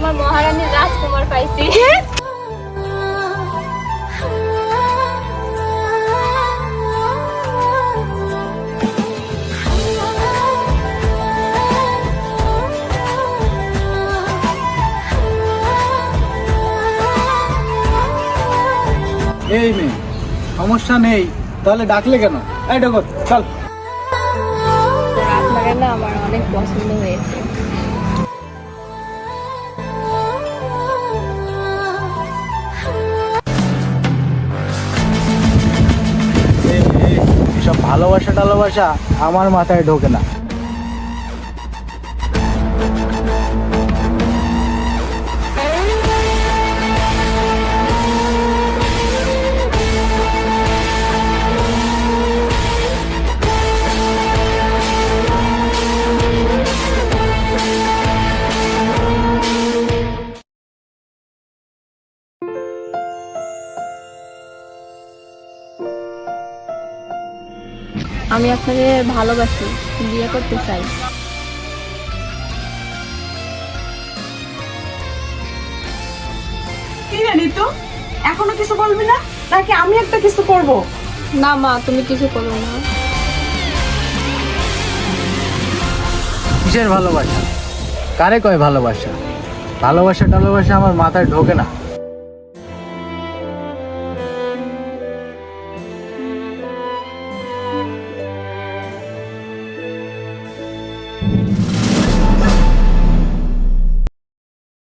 তোমার মহারানীর রাজকুমার পাইছি। এই মেয়ে সমস্যা নেই তাহলে ডাকলে কেন? এই ডগর চল। আপনাকে না আমার অনেক পছন্দ হয়েছে। ভালোবাসা টালোবাসা আমার মাথায় ঢোকে না। আমি আপনাকে ভালোবাসি বিয়ে করতে চাই। কি রে ঋতু? এখনও কিছু বলবি না? নাকি আমি একটা কিছু করব? না মা তুমি কিছু করো না। কিসের ভালোবাসা? কারে কয় ভালোবাসা? ভালোবাসা টালোবাসা আমার মাথায় ঢোকে না।